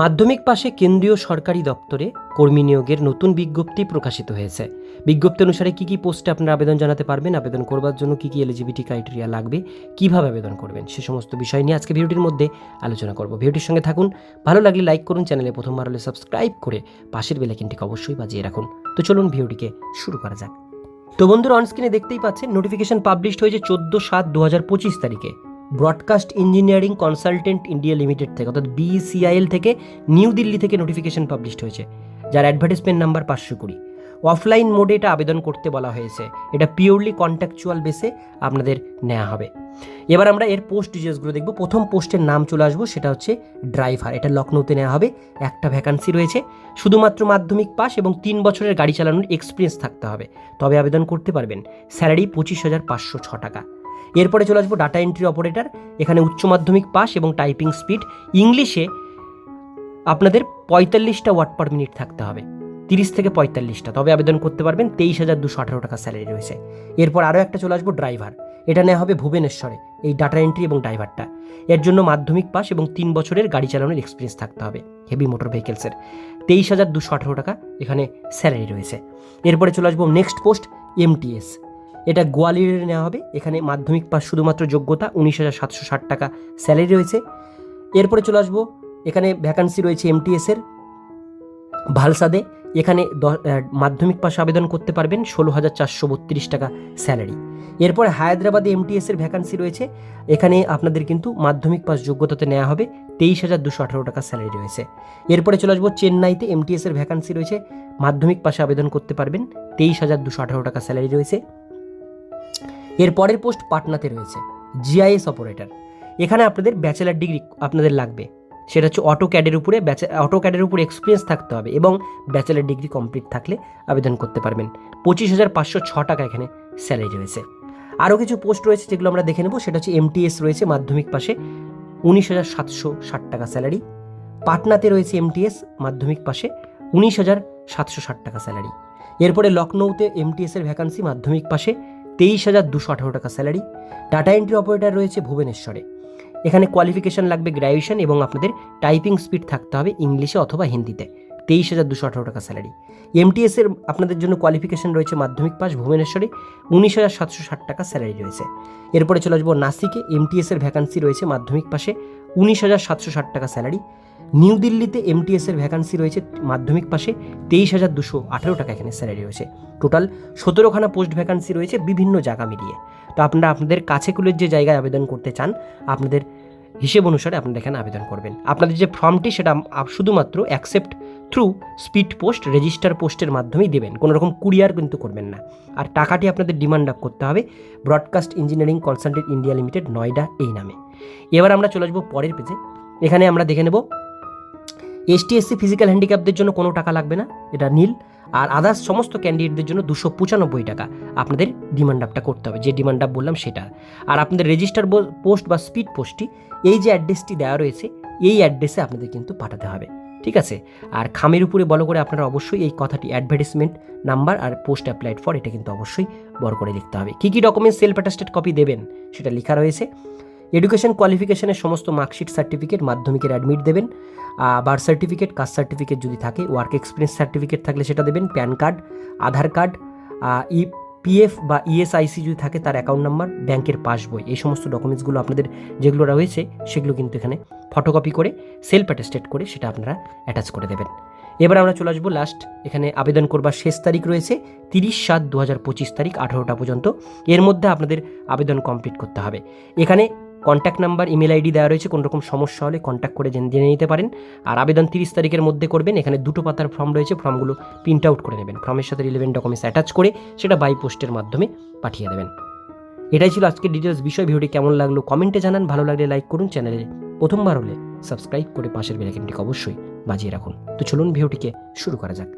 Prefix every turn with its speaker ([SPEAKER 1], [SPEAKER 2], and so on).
[SPEAKER 1] মাধ্যমিক পাশে কেন্দ্রীয় সরকারি দপ্তরে কর্মী নিয়োগের নতুন বিজ্ঞপ্তি প্রকাশিত হয়েছে। বিজ্ঞপ্তি অনুসারে কি কি পোস্টে আপনারা আবেদন জানাতে পারবেন, আবেদন করবার জন্য কি কি এলিজিবিলিটি ক্রাইটেরিয়া লাগবে, কীভাবে আবেদন করবেন, সে সমস্ত বিষয় নিয়ে আজকে ভিডিওটির মধ্যে আলোচনা করব। ভিডিওটির সঙ্গে থাকুন, ভালো লাগলে লাইক করুন, চ্যানেলে প্রথমবার হলে সাবস্ক্রাইব করে পাশের বেলাইকিনটিকে অবশ্যই বাজিয়ে রাখুন। তো চলুন ভিডিওটিকে শুরু করা যাক। তো বন্ধুরা অনস্ক্রিনে দেখতেই পাচ্ছেন নোটিফিকেশন পাবলিশড হয়েছে চোদ্দ সাত দু পঁচিশ তারিখে। Broadcast engineering consultant India limited থেকে, অর্থাৎ বিসিআইএল থেকে নিউ দিল্লি থেকে নোটিফিকেশন পাবলিশড হয়েছে, যার অ্যাডভার্টাইজমেন্ট নাম্বার পাঁচশো কুড়ি। অফলাইন মোডে এটা আবেদন করতে বলা হয়েছে। এটা পিওরলি কন্ট্যাকচুয়াল বেসে আপনাদের নেওয়া হবে। এবার আমরা এর পোস্ট ডিটেলসগুলো দেখব। প্রথম পোস্টের নাম চলে আসব, সেটা হচ্ছে ড্রাইভার এটা লখনৌতে নেওয়া হবে। একটা ভ্যাকান্সি রয়েছে। শুধুমাত্র মাধ্যমিক পাস এবং তিন বছরের গাড়ি চালানোর এক্সপিরিয়েন্স থাকতে হবে। তবে আবেদন করতে পারবেন। স্যালারি পঁচিশ হাজার পাঁচশো ছ টাকা। এরপরে চলে আসব ডাটা এন্ট্রি অপারেটর এখানে উচ্চ মাধ্যমিক পাস এবং টাইপিং স্পিড ইংলিশে আপনাদের পঁয়তাল্লিশটা ওয়ার্ড পার মিনিট থাকতে হবে, তিরিশ থেকে পঁয়তাল্লিশটা। তবে আবেদন করতে পারবেন তেইশ হাজার দুশো আঠারো টাকা স্যালারি রয়েছে। এরপর আরও একটা চলে আসব ড্রাইভার এটা নেওয়া হবে ভুবনেশ্বরে, এই ডাটা এন্ট্রি এবং ড্রাইভারটা এর জন্য মাধ্যমিক পাস এবং তিন বছরের গাড়ি চালানোর এক্সপিরিয়েন্স থাকতে হবে হেভি মোটর ভেহিকেলসের তেইশ হাজার দুশো আঠারো টাকা এখানে স্যালারি রয়েছে। এরপরে চলে আসব নেক্সট পোস্ট এমটিএস এটা গোয়ালিয়রে নেওয়া হবে। এখানে মাধ্যমিক পাস শুধুমাত্র যোগ্যতা উনিশ হাজার সাতশো ষাট টাকা স্যালারি রয়েছে। এরপরে চলে আসব। এখানে ভ্যাকান্সি রয়েছে এমটিএসের ভালসাদে এখানে মাধ্যমিক পাশে আবেদন করতে পারবেন ষোলো হাজার চারশো বত্রিশ টাকা স্যালারি। এরপরে হায়দ্রাবাদে এমটিএস এর ভ্যাকান্সি রয়েছে। এখানে আপনাদের কিন্তু মাধ্যমিক পাস যোগ্যতাতে নেওয়া হবে তেইশ হাজার দুশো আঠারো টাকা স্যালারি রয়েছে। এরপরে চলে আসব চেন্নাইতে এমটিএস এর ভ্যাকান্সি রয়েছে। মাধ্যমিক পাশে আবেদন করতে পারবেন তেইশ হাজার দুশো আঠারো টাকা স্যালারি রয়েছে। এর পরের পোস্ট পাটনাতে রয়েছে জিআইএস অপারেটর এখানে আপনাদের ব্যাচেলার ডিগ্রি আপনাদের লাগবে। সেটা হচ্ছে অটো ক্যাডের উপরে অটো ক্যাডের উপরে এক্সপিরিয়েন্স থাকতে হবে এবং ব্যাচেলার ডিগ্রি কমপ্লিট থাকলে আবেদন করতে পারবেন। পঁচিশ হাজার পাঁচশো ছ টাকা এখানে স্যালারি রয়েছে। আরও কিছু পোস্ট রয়েছে যেগুলো আমরা দেখে নেব। সেটা হচ্ছে এমটিএস রয়েছে মাধ্যমিক পাশে, উনিশ হাজার সাতশো ষাট টাকা স্যালারি পাটনাতে রয়েছে এমটিএস মাধ্যমিক পাশে, উনিশ হাজার সাতশো ষাট টাকা স্যালারি এরপরে লখনৌতে এমটিএস এর ভ্যাকান্সি মাধ্যমিক পাশে তেইশ হাজার দুশো আঠারো টাকা স্যালারি। ডাটা এন্ট্রি অপারেটর রয়েছে ভুবনেশ্বরে। এখানে কোয়ালিফিকেশন লাগবে গ্র্যাজুয়েশন এবং আপনাদের টাইপিং স্পিড থাকতে হবে ইংলিশে অথবা হিন্দিতে। তেইশ হাজার দুশো আঠারো টাকা স্যালারি। এমটিএসের আপনাদের জন্য কোয়ালিফিকেশন রয়েছে মাধ্যমিক পাস ভুবনেশ্বরে। উনিশ হাজার সাতশো ষাট টাকা স্যালারি রয়েছে। এরপরে চলে আসব নাসিকে। এমটিএসের ভ্যাকান্সি রয়েছে মাধ্যমিক পাশে। উনিশ হাজার সাতশো ষাট টাকা স্যালারি। নিউ দিল্লিতে এমটিএস এর ভ্যাকান্সি রয়েছে মাধ্যমিক পাশে তেইশ হাজার দুশো আঠেরো টাকা এখানে স্যালারি রয়েছে। টোটাল সতেরোখানা পোস্ট ভ্যাকান্সি রয়েছে বিভিন্ন জায়গা মিলিয়ে। তো আপনারা আপনাদের কাছেকুলের যে জায়গায় আবেদন করতে চান, আপনাদের হিসেব অনুসারে আপনারা এখানে আবেদন করবেন। আপনাদের যে ফর্মটি সেটা শুধুমাত্র accept through speed post register পোস্টের মাধ্যমেই দেবেন। কোনো রকম কুরিয়ার কিন্তু করবেন না। আর টাকাটি আপনাদের ডিমান্ড আপ করতে হবে। Broadcast engineering consultant India limited Noida এই নামে। এবার আমরা চলে আসব পরের পেজে এখানে আমরা দেখে নেব এসটি এসসি ফিজিক্যাল হ্যান্ডিক্যাপদের জন্য কোনো টাকা লাগবে না, এটা নীল। আর আদার্স সমস্ত ক্যান্ডিডেটদের জন্য দুশো পঁচানব্বই টাকা। আপনাদের ডিমান্ড আপটা করতে হবে, যে ডিমান্ড আপ বললাম সেটা। আর আপনাদের রেজিস্টার পোস্ট বা স্পিড পোস্টটি এই যে অ্যাড্রেসটি দেওয়া রয়েছে, এই অ্যাড্রেসে আপনাদের কিন্তু পাঠাতে হবে। ঠিক আছে? আর খামের উপরে বলো করে আপনারা অবশ্যই এই কথাটি অ্যাডভার্টিসমেন্ট নাম্বার আর পোস্ট অ্যাপ্লাইড ফর এটা কিন্তু অবশ্যই বড় করে লিখতে হবে। কী কী ডকুমেন্টস সেলফ অ্যাটাস্টেড কপি দেবেন, সেটা লেখা রয়েছে। এডুকেশন কোয়ালিফিকেশনের সমস্ত মার্কশিট সার্টিফিকেট মাধ্যমিকের অ্যাডমিট দেবেন। বার্থ সার্টিফিকেট কাস্ট সার্টিফিকেট যদি থাকে ওয়ার্ক এক্সপিরিয়েন্স সার্টিফিকেট থাকলে সেটা দেবেন PAN card Aadhaar card E PF বা ইএসআইসি যদি থাকে তার অ্যাকাউন্ট নাম্বার ব্যাংকের পাসবই এই সমস্ত ডকুমেন্টসগুলো আপনাদের যেগুলো রয়েছে, সেগুলো কিন্তু এখানে ফটোকপি করে সেলফ অ্যাটেস্টেড করে সেটা আপনারা অ্যাটাচ করে দেবেন। এবার আমরা চলে আসব লাস্ট এখানে আবেদন করবার শেষ তারিখ রয়েছে, তিরিশ সাত দু হাজার পঁচিশ তারিখ আঠারোটা পর্যন্ত। এর মধ্যে আপনাদের আবেদন কমপ্লিট করতে হবে। এখানে কন্ট্যাক্ট নাম্বার ইমেল আইডি দেওয়া রয়েছে। কোনো রকম সমস্যা হলে কন্ট্যাক্ট করে জেনে নিতে পারেন। আর আবেদন তিরিশ তারিখের মধ্যে করবেন। এখানে দুটো পাতার ফর্ম রয়েছে। ফর্মগুলো প্রিন্ট আউট করে নেবেন। ফর্মের সাথে রিলেভেন্ট ডকুমেন্টস অ্যাটাচ করে সেটা বাই পোস্টের মাধ্যমে পাঠিয়ে দেবেন। এটাই ছিল আজকের ডিটেলস বিষয়। ভিডিওটি কেমন লাগল কমেন্টে জানান। ভালো লাগলে লাইক করুন। চ্যানেলে প্রথমবার হলে সাবস্ক্রাইব করে পাশের বেলাইকনটিকে অবশ্যই বাজিয়ে রাখুন। তো চলুন ভিডিওটিকে শুরু করা যাক।